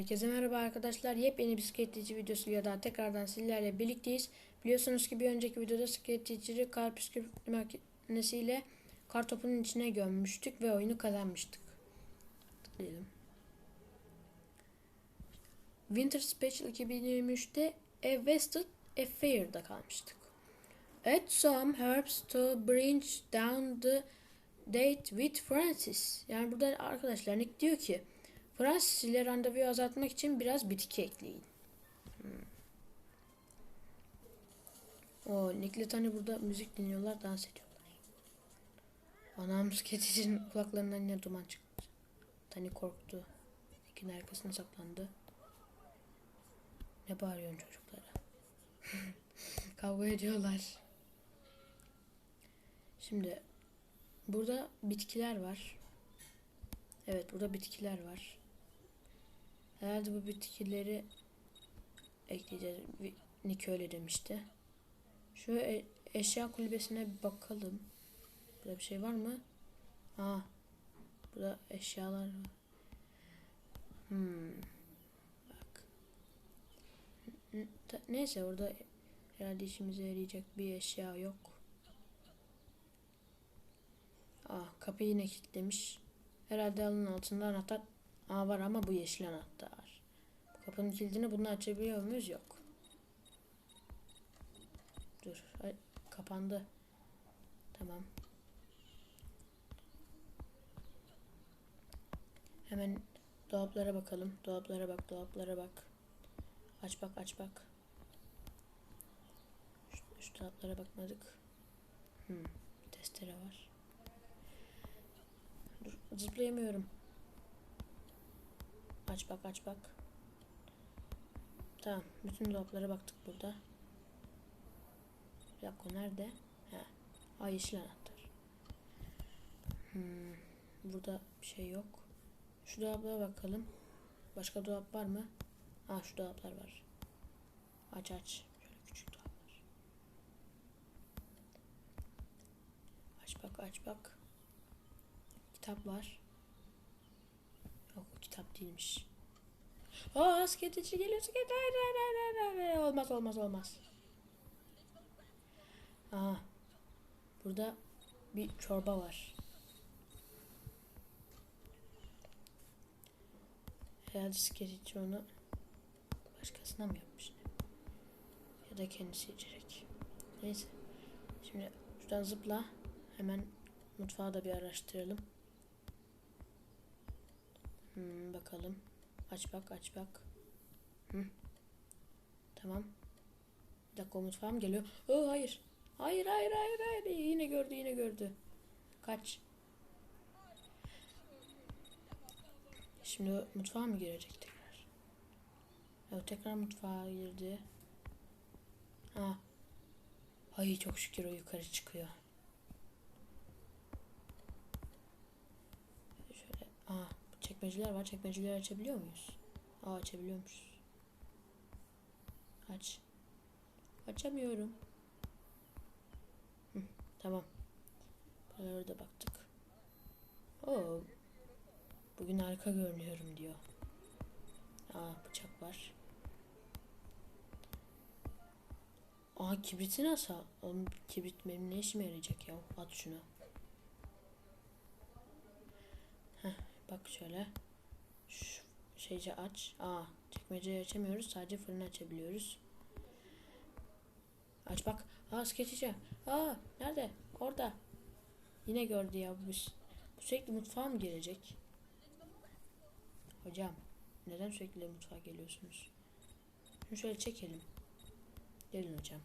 Herkese merhaba arkadaşlar. Yepyeni bisiklet teacher videosuyla daha tekrardan sizlerle birlikteyiz. Biliyorsunuz ki bir önceki videoda bisiklet teacher'ı kar püskürtme makinesiyle kar topunun içine gömmüştük ve oyunu kazanmıştık. Tıklayalım. Winter Special 2023'te A Wasted Affair'da kalmıştık. Add some herbs to bring down the date with Francis. Yani burada arkadaşlar Nick diyor ki Francis ile randevuyu azaltmak için biraz bitki ekleyin. Hmm. O Nick'le Tani burada müzik dinliyorlar, dans ediyorlar. Anam sketçin kulaklarından yine duman çıktı. Tani korktu. Nick'in arkasına saklandı. Ne bağırıyorsun çocuklara? Kavga ediyorlar. Şimdi burada bitkiler var. Evet burada bitkiler var. Herhalde bu bitkileri ekleyeceğiz. Nick öyle demişti. Şu e- eşya kulübesine bir bakalım. Burada bir şey var mı? Aa. Burada eşyalar var. Hmm. Bak. Neyse orada herhalde işimize yarayacak bir eşya yok. Aa kapıyı yine kilitlemiş. Herhalde alın altında anahtar Aa var ama bu yeşil anahtar. Kapının kilidini bununla açabiliyor muyuz? Yok. Dur. Ay, kapandı. Tamam. Hemen dolaplara bakalım. Dolaplara bak, dolaplara bak. Aç bak, aç bak. Şu, şu dolaplara bakmadık. Hmm, testere var. Dur, zıplayamıyorum. Aç bak aç bak. Tamam. Bütün dolaplara baktık burada. Bir dakika nerede? He. Aa yeşil anahtar. Hmm. Burada bir şey yok. Şu dolaplara bakalım. Başka dolap var mı? Aa şu dolaplar var. Aç aç. Şöyle küçük dolaplar. Aç bak aç bak. Kitap var. Yok kitap değilmiş. Aa sketici geliyor sket. Hayır, hayır, hayır, hayır, hayır. Olmaz olmaz olmaz. Aa. Burada bir çorba var. Herhalde sketici onu başkasına mı yapmış? Ya da kendisi içecek. Neyse. Şimdi şuradan zıpla. Hemen mutfağı da bir araştıralım. Hmm, bakalım. Aç bak aç bak. Hı. Tamam. Bir dakika o mutfağa mı geliyor? Oh, hayır. Hayır hayır hayır hayır. Yine gördü yine gördü. Kaç. Şimdi mutfağa mı girecek tekrar? Evet tekrar mutfağa girdi. Ha. Ay çok şükür o yukarı çıkıyor. Şöyle. Aa Çekmeceler var. Çekmeceleri açabiliyor muyuz? Aa açabiliyormuşuz. Aç. Açamıyorum. Hı, tamam. Buralara da baktık. Oo. Bugün harika görünüyorum diyor. Aa bıçak var. Aa kibriti nasıl? Oğlum kibrit benim ne işime yarayacak ya? At şunu. Heh, bak şöyle. Şu şeyce aç. Aa, çekmeceyi açamıyoruz. Sadece fırını açabiliyoruz. Aç bak. Aa, sketici. Aa, nerede? Orada. Yine gördü ya bu. Bu sürekli mutfağa mı gelecek? Hocam, neden sürekli mutfağa geliyorsunuz? Şunu şöyle çekelim. Gelin hocam.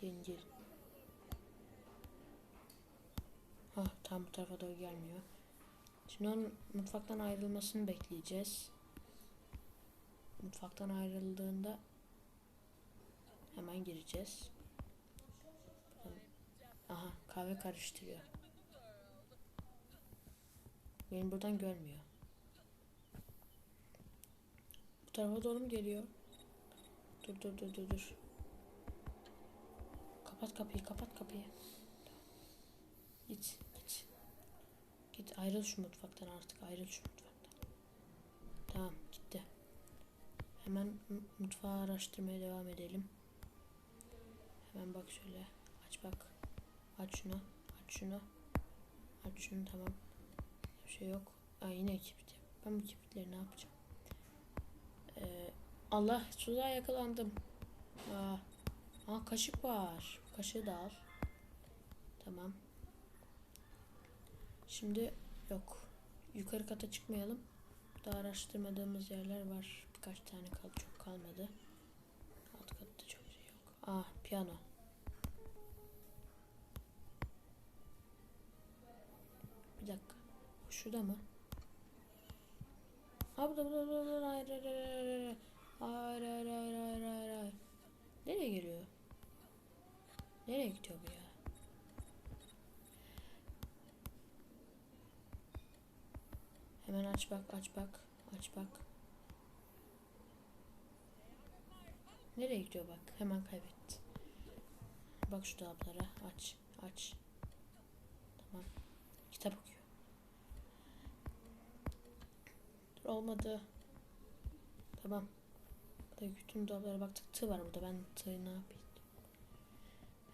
Gelin gelin. Ah tam bu tarafa doğru gelmiyor. Şimdi onun mutfaktan ayrılmasını bekleyeceğiz. Mutfaktan ayrıldığında hemen gireceğiz. Aha kahve karıştırıyor. Beni buradan görmüyor. Bu tarafa doğru mu geliyor? Dur dur dur dur dur. Kapat kapıyı kapat kapıyı. Git git. Ayrıl şu mutfaktan artık ayrıl şu mutfaktan. Tamam gitti. Hemen mutfağı araştırmaya devam edelim. Hemen bak şöyle. Aç bak. Aç şunu. Aç şunu. Aç şunu tamam. Bir şey yok. Aa, yine kibrit. Ben bu kibritleri ne yapacağım? Ee, Allah tuzağa yakalandım. Aa, aa kaşık var. Kaşığı da al. Tamam. Şimdi yok. Yukarı kata çıkmayalım. Daha araştırmadığımız yerler var. Birkaç tane kaldı. Çok kalmadı. Alt katta çok şey yok. Ah piyano. Bir dakika. Şurada mı? Ha burada burada burada hayır hayır hayır hayır hayır hayır hayır hayır Nereye geliyor? Nereye gidiyor bu ya? Hemen aç bak aç bak aç bak. Nereye gidiyor bak hemen kaybetti. Bak şu dolaplara aç aç. Tamam. Kitap okuyor. Dur olmadı. Tamam. Burada bütün dolaplara baktık. Tığ var burada. Ben tığı ne yapayım?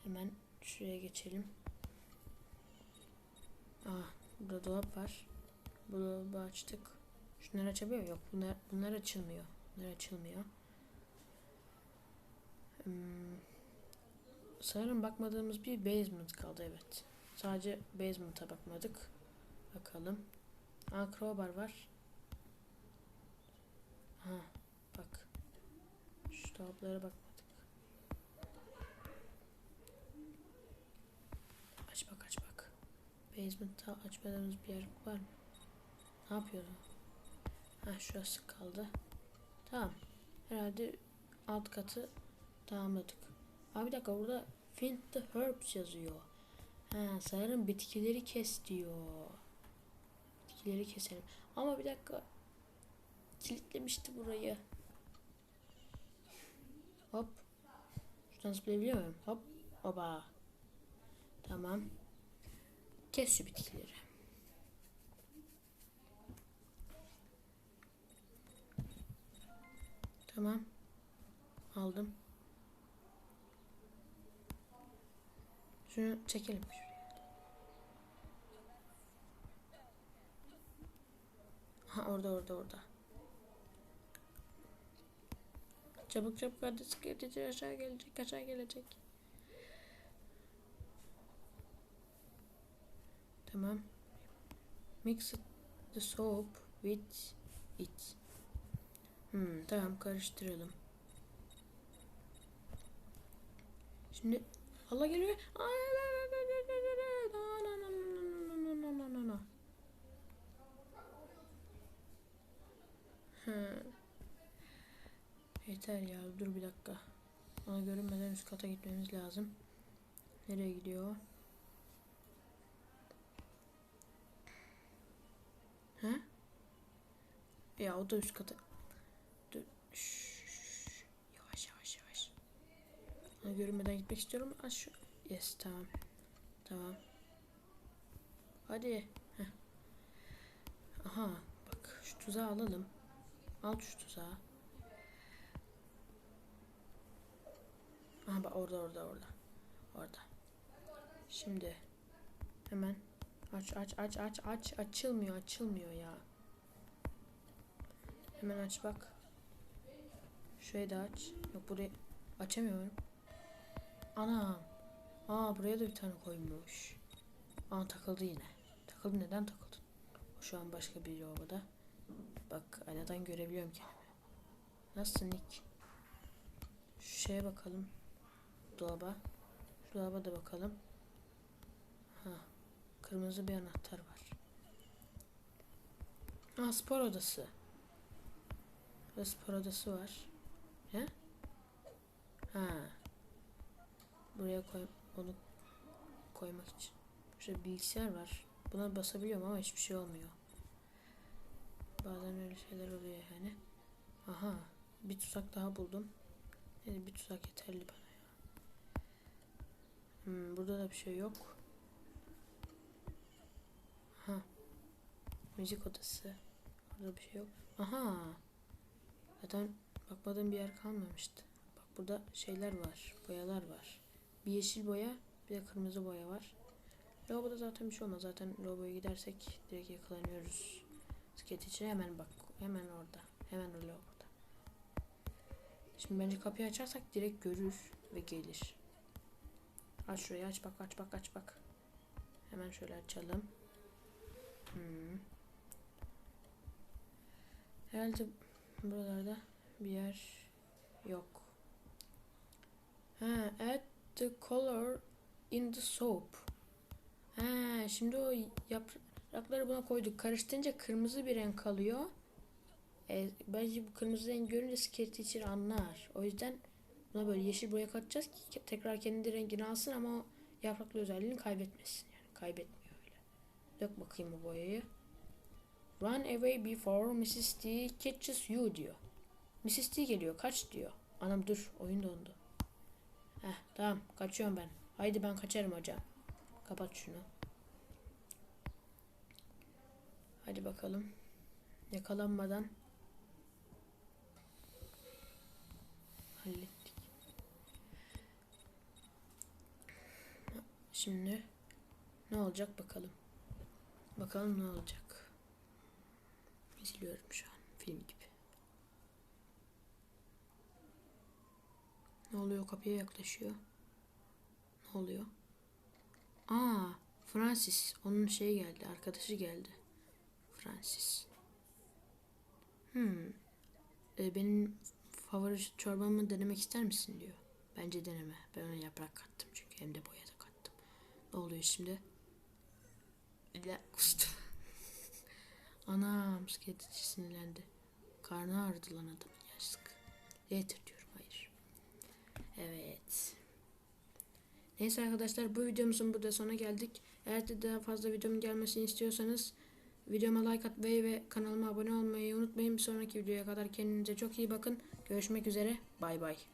Hemen şuraya geçelim. Aa, burada dolap var. Bu dolabı açtık. Şunları açabiliyor Yok bunlar, bunlar açılmıyor. Bunlar açılmıyor. Hmm. Sanırım bakmadığımız bir basement kaldı evet. Sadece basement'a bakmadık. Bakalım. Aa crowbar var. Ha bak. Şu dolaplara bakmadık. Aç bak aç bak. Basement'ta açmadığımız bir yer var mı? Ne yapıyor o? Ha şurası kaldı. Tamam. Herhalde alt katı tamamladık. Abi bir dakika burada find the herbs yazıyor. Ha sanırım bitkileri kes diyor. Bitkileri keselim. Ama bir dakika. Kilitlemişti burayı. Hop. Şuradan zıplayabiliyor muyum? Hop. Oba. Tamam. Kes şu bitkileri. Tamam. Aldım. Şunu çekelim şuraya. Ha orada orada orada. Çabuk çabuk hadi sıkıntı aşağı gelecek aşağı gelecek. Tamam. Mix the soap with it. Hmm, tamam karıştıralım. Şimdi Allah geliyor. Yeter ya dur bir dakika. Ona görünmeden üst kata gitmemiz lazım. Nereye gidiyor? He? Ya o da üst kata. Şşş. Yavaş yavaş yavaş. Ona görünmeden gitmek istiyorum. Aç şu. Yes tamam. Tamam. Hadi. Heh. Aha bak şu tuzağı alalım. Al şu tuzağı. Aha bak orada orada orada. Orada. Şimdi hemen aç aç aç aç aç açılmıyor açılmıyor ya. Hemen aç bak. Şurayı da aç. Yok burayı açamıyorum. Ana. Aa buraya da bir tane koymuş. Aa takıldı yine. Takıldı neden takıldı? O şu an başka bir obada. Bak aynadan görebiliyorum kendimi. Nasılsın Nick? Şu şeye bakalım. Dolaba. Şu dolaba da bakalım. Ha. Kırmızı bir anahtar var. Aa spor odası. Burada spor odası var. Ne? Ha. Buraya koy onu koymak için. Şurada bilgisayar var. Buna basabiliyorum ama hiçbir şey olmuyor. Bazen öyle şeyler oluyor yani. Aha. Bir tuzak daha buldum. Neyse bir tuzak yeterli bana ya. Hmm, burada da bir şey yok. Ha. Müzik odası. Burada bir şey yok. Aha. Zaten bakmadığım bir yer kalmamıştı. Bak burada şeyler var. Boyalar var. Bir yeşil boya bir de kırmızı boya var. Lavaboda zaten bir şey olmaz. Zaten lavaboya gidersek direkt yakalanıyoruz. Sket için hemen bak. Hemen orada. Hemen o lavaboda. Şimdi bence kapıyı açarsak direkt görür ve gelir. Aç şurayı aç bak aç bak aç bak. Hemen şöyle açalım. Hmm. Herhalde buralarda bir yer yok. Ha, add the color in the soap. Ha, şimdi o yaprakları buna koyduk. Karıştırınca kırmızı bir renk kalıyor. E, bence bu kırmızı renk görünce Skirt Teacher anlar. O yüzden buna böyle yeşil boya katacağız ki tekrar kendi rengini alsın ama o yapraklı özelliğini kaybetmesin. Yani kaybetmiyor öyle. Dök bakayım bu boyayı. Run away before Mrs. T catches you diyor. Mrs. T geliyor. Kaç diyor. Anam dur. Oyun dondu. Heh tamam. Kaçıyorum ben. Haydi ben kaçarım hocam. Kapat şunu. Hadi bakalım. Yakalanmadan hallettik. Şimdi ne olacak bakalım. Bakalım ne olacak. İzliyorum şu an film gibi. Ne oluyor? Kapıya yaklaşıyor. Ne oluyor? Aa, Francis. Onun şeyi geldi. Arkadaşı geldi. Francis. Hmm. E, benim favori çorbamı denemek ister misin diyor. Bence deneme. Ben ona yaprak kattım çünkü. Hem de boya da kattım. Ne oluyor şimdi? La kustum. Anam sketici sinirlendi. Karnı ağrıdı lan adamın yazık. Diyorum hayır. Evet. Neyse arkadaşlar bu videomuzun burada sona geldik. Eğer de daha fazla videomun gelmesini istiyorsanız videoma like atmayı ve kanalıma abone olmayı unutmayın. Bir sonraki videoya kadar kendinize çok iyi bakın. Görüşmek üzere. Bay bay.